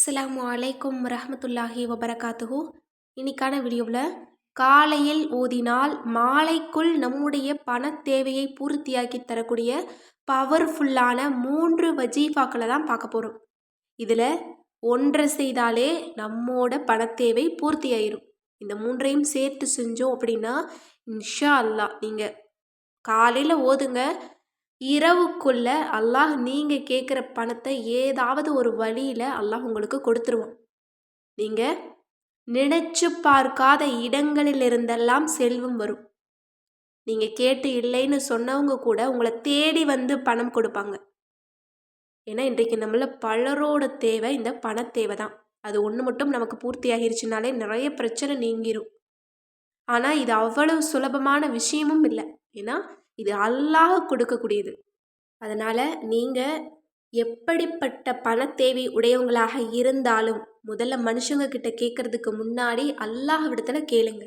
அஸ்ஸலாமு அலைக்கும் ரஹமத்துல்லாஹி வபரகாத்துஹு. இன்னைக்கான வீடியோவில் காலையில் ஓதினால் மாலைக்குள் நம்முடைய பண தேவையை பூர்த்தியாக்கி தரக்கூடிய பவர்ஃபுல்லான மூன்று வஜீஃபாக்களை தான் பார்க்க போகிறோம் இதில் ஒன்றை செய்தாலே நம்மோட பணத்தேவை பூர்த்தி பூர்த்தியாயிரும். இந்த மூன்றையும் சேர்த்து செஞ்சோம் அப்படின்னா இன்ஷா அல்லாஹ் நீங்கள் காலையில் ஓதுங்க இரவுக்குள்ள அல்லாஹ் நீங்கள் கேட்குற பணத்தை ஏதாவது ஒரு வழியில் அல்லாஹ் உங்களுக்கு கொடுத்துருவான். நீங்கள் நினைச்சு பார்க்காத இடங்களிலிருந்தெல்லாம் செல்வம் வரும். நீங்கள் கேட்டு இல்லைன்னு சொன்னவங்க கூட உங்களை தேடி வந்து பணம் கொடுப்பாங்க. ஏன்னா இன்றைக்கு நம்மள பலரோட தேவை இந்த பணத்தேவை தான். அது ஒன்று மட்டும் நமக்கு பூர்த்தி ஆகிருச்சுனாலே நிறைய பிரச்சனை நீங்கிரும். ஆனால் இது அவ்வளவு சுலபமான விஷயமும் இல்லை. ஏன்னா இது அல்லாஹ் கொடுக்கக்கூடியது. அதனால் நீங்கள் எப்படிப்பட்ட பணத்தேவை உடையவங்களாக இருந்தாலும் முதல்ல மனுஷங்க கிட்ட கேட்கறதுக்கு முன்னாடி அல்லாஹ் விடத்தில் கேளுங்க.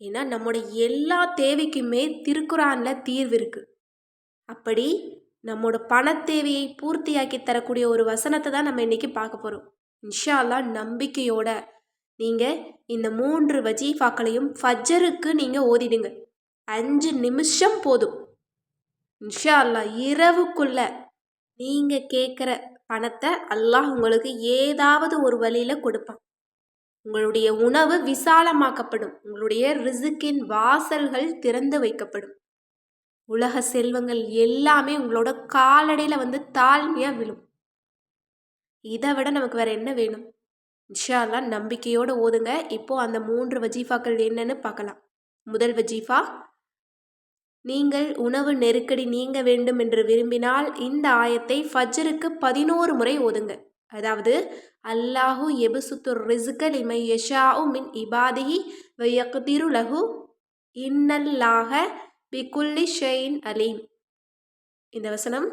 ஏன்னா நம்முடைய எல்லா தேவைக்குமே திருக்குறானில் தீர்வு இருக்குது அப்படி நம்மோட பணத்தேவையை பூர்த்தியாக்கி தரக்கூடிய ஒரு வசனத்தை தான் நம்ம இன்றைக்கி பார்க்க போகிறோம் இன்ஷா அல்லாஹ் நம்பிக்கையோட நீங்கள் இந்த மூன்று வஜீஃபாக்களையும் ஃபஜ்ஜருக்கு நீங்கள் ஓதிடுங்க. அஞ்சு நிமிஷம் போதும். இன்ஷா அல்லாஹ் இரவுக்குள்ள நீங்கள் கேட்குற பணத்தை அல்லாஹ் உங்களுக்கு ஏதாவது ஒரு வழியில் கொடுப்பான். உங்களுடைய உணவு விசாலமாக்கப்படும். உங்களுடைய ரிசுக்கின் வாசல்கள் திறந்து வைக்கப்படும். உலக செல்வங்கள் எல்லாமே உங்களோட காலடியில் வந்து தாழ்மையாக விழும். இதை விட நமக்கு வேற என்ன வேணும்? இன்ஷா அல்லாஹ் நம்பிக்கையோடு ஓதுங்க. இப்போ அந்த மூன்று வஜீஃபாக்கள் என்னன்னு பார்க்கலாம். முதல் வஜீஃபா நீங்கள் உணவு நெருக்கடி நீங்க வேண்டும் என்று விரும்பினால் இந்த ஆயத்தை ஃபஜ்ருக்கு பதினோரு முறை ஓதுங்க. அதாவது அல்லாஹு எபுசுத்து ரிசுக லிமை யஷாவு மின் இபாதிஹி வையக்திரு லஹு இன்னல்லாக பிகுல்லி ஷெயின் அலீம். இந்த வசனம்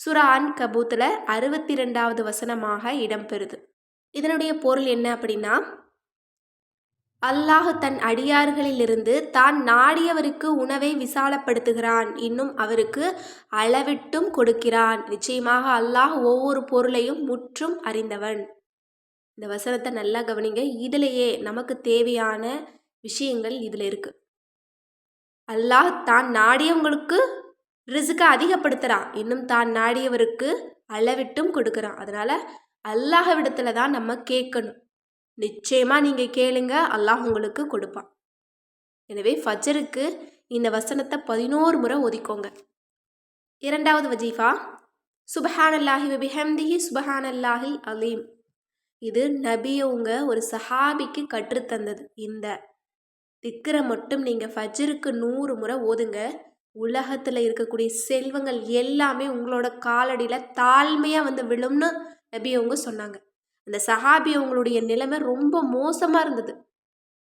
சுரான் கபூத்தில் அறுபத்தி ரெண்டாவது வசனமாக இடம்பெறுது. இதனுடைய பொருள் என்ன அப்படின்னா அல்லாஹ் தன் அடியார்களிலிருந்து தான் நாடியவருக்கு உணவை விசாலப்படுத்துகிறான். இன்னும் அவருக்கு அளவிட்டும் கொடுக்கிறான். நிச்சயமாக அல்லாஹ் ஒவ்வொரு பொருளையும் முற்றும் அறிந்தவன். இந்த வசனத்தை நல்லா கவனிங்க. இதிலேயே நமக்கு தேவையான விஷயங்கள் இதில் இருக்கு. அல்லாஹ் தான் நாடியவங்களுக்கு ரிசுக்கை அதிகப்படுத்துகிறான் இன்னும் தான் நாடியவருக்கு அளவிட்டும் கொடுக்குறான். அதனால் அல்லாஹ்விடத்துல தான் நம்ம கேட்கணும். நிச்சயமாக நீங்கள் கேளுங்க. அல்லாஹ் உங்களுக்கு கொடுப்பான். எனவே ஃபஜருக்கு இந்த வசனத்தை பதினோரு முறை ஒதுக்கோங்க. இரண்டாவது வஜீஃபா சுபஹான் அல்லாஹி வபிஹம்திஹி சுபஹான் அல்லாஹி அலீம். இது நபியவங்க ஒரு சஹாபிக்கு கற்றுத்தந்தது. இந்த திக்கரை மட்டும் நீங்கள் ஃபஜருக்கு நூறு முறை ஓதுங்க. உலகத்தில் இருக்கக்கூடிய செல்வங்கள் எல்லாமே உங்களோட காலடியில் தாழ்மையாக வந்து விழும்னு நபியவங்க சொன்னாங்க. அந்த சஹாபி அவங்களுடைய நிலைமை ரொம்ப மோசமாக இருந்தது.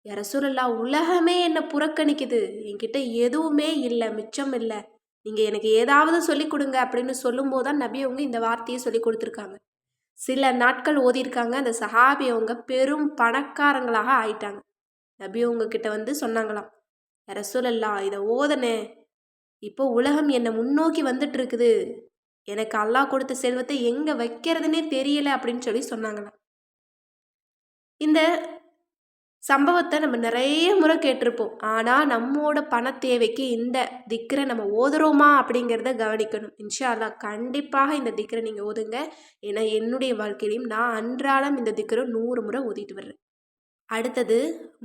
யார உலகமே என்னை புறக்கணிக்குது. என்கிட்ட எதுவுமே இல்லை மிச்சம் இல்லை. நீங்கள் எனக்கு ஏதாவது சொல்லிக் கொடுங்க அப்படின்னு சொல்லும்போது தான் நபி அவங்க இந்த வார்த்தையை சொல்லி கொடுத்துருக்காங்க. சில நாட்கள் ஓதியிருக்காங்க. அந்த சஹாபி அவங்க பெரும் பணக்காரங்களாக ஆயிட்டாங்க. நபி அவங்க கிட்ட வந்து சொன்னாங்களாம் யார இதை ஓதனே. இப்போ உலகம் என்னை முன்னோக்கி வந்துட்டு இருக்குது. எனக்கு அல்லாஹ் கொடுத்த செல்வத்தை எங்கே வைக்கிறதுனே தெரியல அப்படின்னு சொல்லி சொன்னாங்களாம். இந்த சம்பவத்தை நம்ம நிறைய முறை கேட்டிருப்போம். ஆனால் நம்மோட பண தேவைக்கு இந்த திக்கரை நம்ம ஓதுறோமா அப்படிங்கிறத கவனிக்கணும். இன்ஷா அல்லா கண்டிப்பாக இந்த திக்கரை நீங்கள் ஓதுங்க. ஏன்னா என்னுடைய வாழ்க்கையிலையும் நான் அன்றாடம் இந்த திக்கரை நூறு முறை ஓதிட்டு வர்றேன். அடுத்தது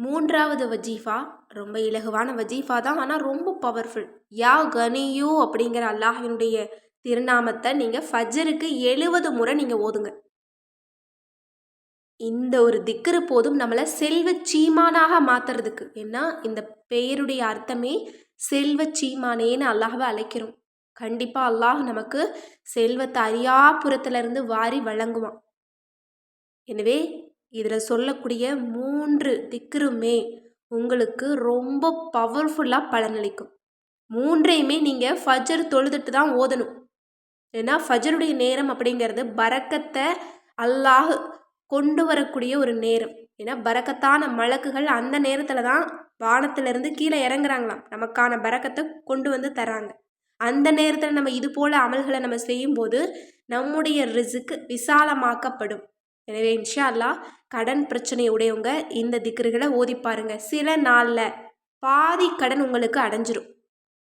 மூன்றாவது வஜீஃபா. ரொம்ப இலகுவான வஜீஃபா தான் ஆனால் ரொம்ப பவர்ஃபுல் யா கனியூ அப்படிங்கிற அல்லாஹினுடைய திருநாமத்தை நீங்கள் ஃபஜருக்கு எழுபது முறை நீங்கள் ஓதுங்க. இந்த ஒரு திக்கரு போதும் நம்மளை செல்வ சீமானாக மாற்றுறதுக்கு ஏன்னா இந்த பெயருடைய அர்த்தமே செல்வ சீமானேன்னு அல்லாஹவை அழைக்கிறோம். கண்டிப்பாக அல்லாஹ் நமக்கு செல்வத்தை அரியாபுரத்துலேருந்து வாரி வழங்குவான். எனவே இதில் சொல்லக்கூடிய மூன்று திக்கருமே உங்களுக்கு ரொம்ப பவர்ஃபுல்லாக பலனளிக்கும். மூன்றையுமே நீங்கள் ஃபஜர் தொழுதுட்டு தான் ஓதணும். ஏன்னா ஃபஜருடைய நேரம் அப்படிங்கிறது பறக்கத்தை அல்லாஹ் கொண்டு வரக்கூடிய ஒரு நேரம். ஏன்னா பறக்கத்தான மலக்குகள் அந்த நேரத்தில் தான் வானத்திலிருந்து கீழே இறங்குறாங்களாம். நமக்கான பறக்கத்தை கொண்டு வந்து தராங்க அந்த நேரத்தில் நம்ம இது போல் அமல்களை நம்ம செய்யும்போது நம்முடைய ரிசுக்கு விசாலமாக்கப்படும். எனவே இன்ஷா அல்லாஹ் கடன் பிரச்சனை உடையவங்க இந்த திக்ருகளை ஓதி பாருங்க. சில நாளில் பாதி கடன் உங்களுக்கு அடைஞ்சிரும்.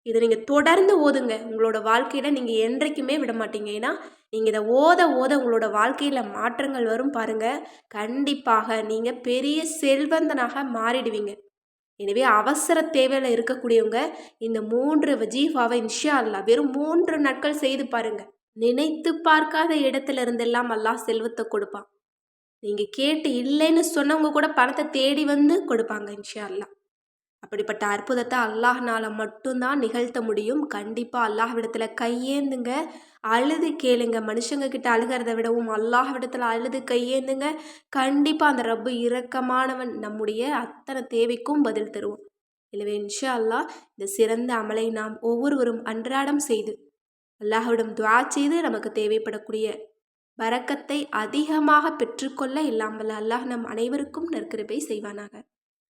இதை நீங்கள் தொடர்ந்து ஓதுங்க. உங்களோட வாழ்க்கையில் நீங்கள் என்றைக்குமே விட மாட்டீங்க. ஏன்னா நீங்கள் இதை ஓத ஓத உங்களோட வாழ்க்கையில் மாற்றங்கள் வரும் பாருங்கள் கண்டிப்பாக நீங்கள் பெரிய செல்வந்தனாக மாறிடுவீங்க. எனவே அவசர தேவையில் இருக்கக்கூடியவங்க இந்த மூன்று வஜீஃபாவை இன்ஷா அல்லா வெறும் மூன்று நாட்கள் செய்து பாருங்கள் நினைத்து பார்க்காத இடத்துல இருந்தெல்லாம் அல்லாஹ் செல்வத்தை கொடுப்பான். நீங்கள் கேட்டு இல்லைன்னு சொன்னவங்க கூட பணத்தை தேடி வந்து கொடுப்பாங்க இன்ஷா அல்லா அப்படிப்பட்ட அற்புதத்தை அல்லாஹ்னால் மட்டும்தான் நிகழ்த்த முடியும். கண்டிப்பாக அல்லாஹ்விடத்தில் கையேந்துங்க. அழுது கேளுங்க. மனுஷங்க கிட்ட அழுகிறத விடவும் அல்லாஹ்விடத்தில் அழுது கையேந்துங்க. கண்டிப்பாக அந்த ரப்பு இரக்கமானவன் நம்முடைய அத்தனை தேவைக்கும் பதில் தருவோம் எனவே இன்ஷா அல்லாஹ் இந்த சிறந்த அமலை நாம் ஒவ்வொருவரும் அன்றாடம் செய்து அல்லாஹ்விடம் துவா செய்து நமக்கு தேவைப்படக்கூடிய வரக்கத்தை அதிகமாக பெற்றுக்கொள்ள இல்லாமல் அல்லாஹ் நம் அனைவருக்கும் நற்கிருபை செய்வானாக.